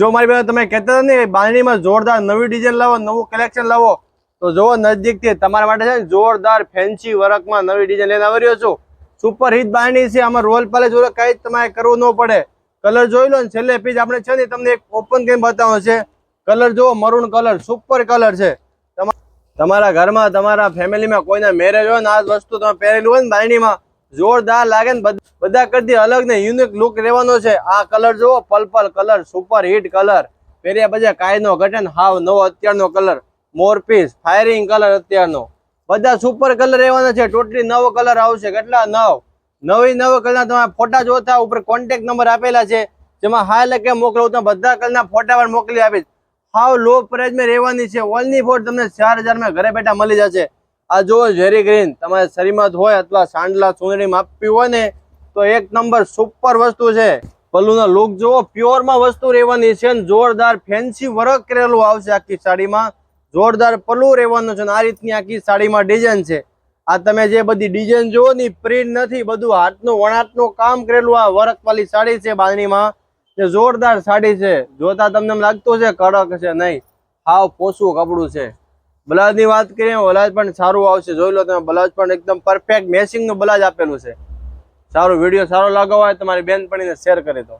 જો મારી પાસે તમે કહેતા હતા ને, બાંધણીમાં જોરદાર નવી ડિઝાઇન લાવો, નવું કલેક્શન લાવો, તો જોવો નજદીકથી તમારા માટે છે ને, જોરદાર ફેન્સી વર્કમાં નવી ડિઝાઇન લઈને આવી રહ્યો છું. સુપર હિટ બાંધણી છે, આમાં રોલ પાલે જોડે કઈ જ તમારે કરવું ન પડે. કલર જોઈ લો ને, છેલ્લે પીજ આપણે છે ને, તમને એક ઓપન કરીને બતાવો છે. કલર જુઓ મરૂન કલર સુપર કલર છે. તમા- તમારા ઘરમાં, તમારા ફેમિલીમાં કોઈના મેરેજ હોય ને, આ વસ્તુ તમે પહેરેલું હોય ને બાંધણીમાં જોરદાર લાગે ને બધ- બધા કરતી અલગ ને યુનિક લુક રહેવાનો છે. આ કલર જુઓ purple colour super hit colour પહેર્યા પછી કાયનો ઘટે ને હાવ નવો અત્યારનો કલર મોરપીસ ફાયરિંગ કલર અત્યારનો. બધા સુપર કલર રહેવાના છે. ટોટલી નવો કલર આવશે. કેટલા નવ? નવી નવ કલરના તમારા ફોટા જોતા ઉપર કોન્ટેક નંબર આપેલા છે. જેમાં હા લખે કે મોકલું તો બધા કલરના ફોટા પણ મોકલી આપીશ. હાવ લો પ્રાઇઝમાં રહેવાની છે. ઓનલી ફોર તમને ચાર હજારમાં ઘરે બેઠા મળી જશે. આ જુઓ ઝેરી ગ્રીન તમારે શરીરમાં હોય અથવા સાંડલા સુંદરીમાં આપવી હોય ને, તો એક નંબર સુપર વસ્તુ છે. પલ્લુનો લુક જુઓ પ્યોરમાં વસ્તુ રહેવાની છે અને જોરદાર ફેન્સી વર્ક કરેલું આવશે આખી સાડીમાં. જોરદાર પલ્લું રહેવાનું છે ને આ રીતની આખી સાડીમાં ડિઝાઇન છે. આ તમે જે બધી ડિઝાઇન જુઓ ની પ્રિન્ટ નથી, બધું હાથનું, વણાટનું કામ કરેલું આ વર્ક વાળી સાડી છે બાંધણીમાં. જે જોરદાર સાડી છે. જોતા તમને લાગતું છે કડક છે, નહીં. હાવ પોસું કપડું છે. બ્લાઉઝની વાત કરીએ બ્લાઉઝ પણ સારું આવશે. જોઈ લો તમે બ્લાઉઝ પણ એકદમ પરફેક્ટ મેચિંગનું બ્લાઉઝ આપેલું છે. સારું વીડિયો સારો લાગો હોય તમારી બેનપણીને શેર કરી દો.